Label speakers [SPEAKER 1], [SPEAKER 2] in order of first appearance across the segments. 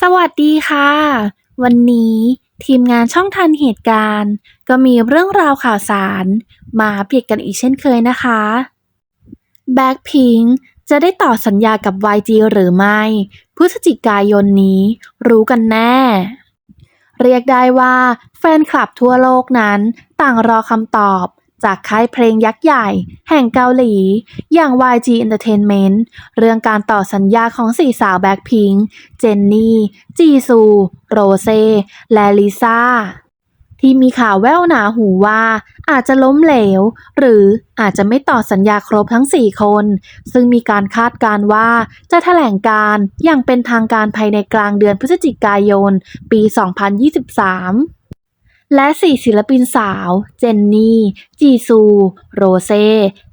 [SPEAKER 1] สวัสดีค่ะ วันนี้ทีมงานช่องทันเหตุการณ์ ก็มีเรื่องราวข่าวสาร มาอัปเดตกันอีกเช่นเคยนะคะ Blackpink จะได้ต่อสัญญากับ YG หรือไม่ พฤศจิกายนนี้รู้กันแน่ เรียกได้ว่าแฟนคลับทั่วโลกนั้นต่างรอคำตอบ จากค่ายเพลงยักษ์ใหญ่ แห่งเกาหลี อย่าง YG Entertainment เรื่องการต่อสัญญาของสี่สาวแบ็คพิงค์เจนนี่ จีซู โรเซ และลิซ่า ที่มีข่าวแว่วหนาหูว่าอาจจะล้มเหลว หรืออาจจะไม่ต่อสัญญาครบทั้ง 4 คน ซึ่งมีการคาดการว่าจะแถลงการอย่างเป็นทางการภายในกลางเดือนพฤศจิกายน ปี 2023 และสี่ศิลปินสาว เจนนี่ จีซู โรเซ่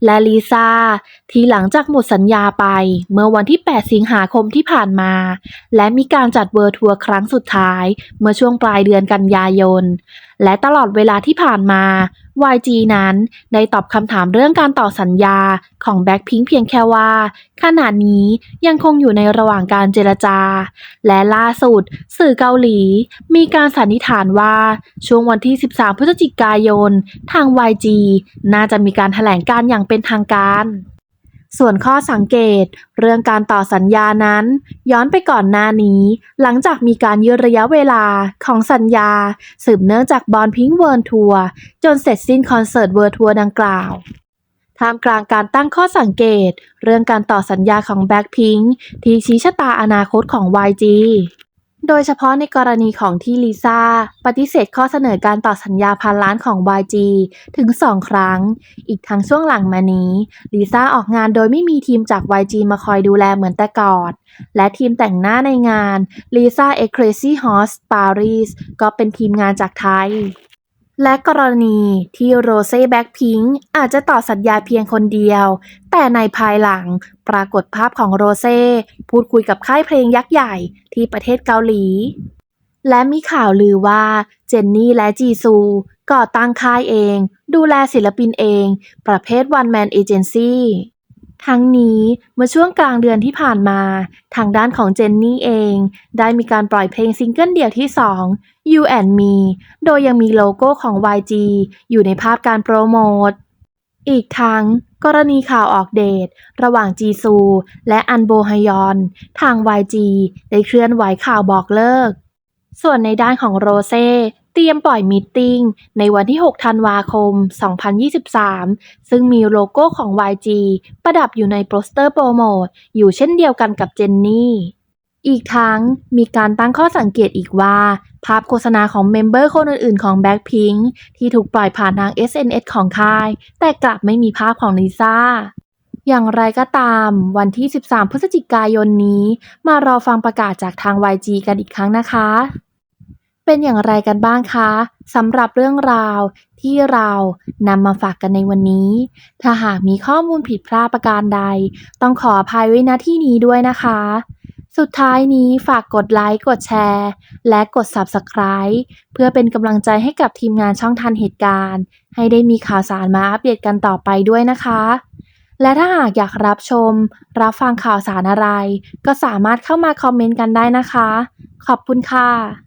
[SPEAKER 1] และลิซ่า ที่หลังจากหมดสัญญาไปเมื่อวันที่ 8 สิงหาคมที่ผ่านมา และมีการจัดเวิร์ทัวร์ครั้งสุดท้าย เมื่อช่วงปลายเดือนกันยายน และตลอดเวลาที่ผ่านมา YG นั้นได้ตอบคำถามเรื่องการต่อสัญญาของแบ็คพิงเพียงแค่ว่า ขณะนี้ยังคงอยู่ในระหว่างการเจรจา และล่าสุด สื่อเกาหลี มีการสันนิษฐานว่า ช่วงวันที่ 13 พฤศจิกายน ทาง YG น่าจะมีการแถลงการอย่างเป็นทางการ ส่วนข้อสังเกต เรื่องการต่อสัญญานั้น ย้อนไปก่อนหน้านี้ หลังจากมีการยืดระยะเวลาของสัญญา สืบเนื่องจากบอลพิงเวิร์ทัวร์จนเสร็จสิ้นคอนเสิร์ตเวิร์ทัวร์ดังกล่าวท่ามกลางการตั้งข้อสังเกต เรื่องการต่อสัญญาของแบ็คพิงที่ชี้ชะตาอนาคตของ YG โดยเฉพาะในกรณีของที่ลิซ่าปฏิเสธข้อเสนอการต่อสัญญาพันล้านของ YG ถึง 2 ครั้ง อีกทั้งช่วงหลังมานี้ลิซ่าออกงานโดยไม่มีทีมจาก YG มาคอยดูแลเหมือนแต่ก่อนและทีมแต่งหน้าในงาน Lisa e Crazy Horse Paris ก็เป็นทีมงานจากไทย และกรณีที่โรเซ่แบ็คพิงค์อาจจะต่อสัญญาเพียงคนเดียว แต่ในภายหลังปรากฏภาพของโรเซ่พูดคุยกับค่ายเพลงยักษ์ใหญ่ที่ประเทศเกาหลี และมีข่าวลือว่าเจนนี่และจีซูก่อตั้งค่ายเอง ดูแลศิลปินเอง ประเภท One Man Agency ทั้งนี้เมื่อช่วงกลางเดือนที่ผ่านมา ทางด้านของเจนนี่เอง ได้มีการปล่อยเพลงซิงเกิลเดี่ยวที่ 2 You and Me โดยยังมีโลโก้ของ YG อยู่ในภาพการโปรโมท อีกทั้งกรณีข่าวออกเดทระหว่างจีซู และอันโบฮยอน ทาง YG ได้เคลื่อนไหวข่าวบอกเลิก ส่วนในด้านของโรเซ่ เตรียมปล่อยมิทติ้งในวันที่ 6 ธันวาคม 2023 ซึ่งมีโลโก้ของ YG ประดับอยู่ในโปสเตอร์โปรโมทอยู่เช่นเดียวกันกับเจนนี่ อีกทั้งมีการตั้งข้อสังเกตอีกว่า ภาพโฆษณาของเมมเบอร์คนอื่นๆ ของ Blackpink ที่ถูกปล่อยผ่านทาง SNS ของค่าย แต่กลับไม่มีภาพของลิซ่าอย่างไรก็ตาม วันที่ 13 พฤศจิกายนนี้ มารอฟังประกาศจากทาง YG กันอีกครั้งนะคะ เป็นอย่างไรกันบ้างคะสำหรับเรื่องราวที่เรานำมาฝากกันในวันนี้ ถ้าหากมีข้อมูลผิดพลาดประการใด ต้องขออภัยไว้ณที่นี้ด้วยนะคะ สุดท้ายนี้ฝากกดไลค์กดแชร์ และกด Subscribe เพื่อเป็นกำลังใจให้กับทีมงานช่องทันเหตุการณ์ ให้ได้มีข่าวสารมาอัปเดตกันต่อไปด้วยนะคะ และถ้าหากอยากรับชม รับฟังข่าวสารอะไร ก็สามารถเข้ามาคอมเมนต์กันได้นะคะ ขอบคุณค่ะ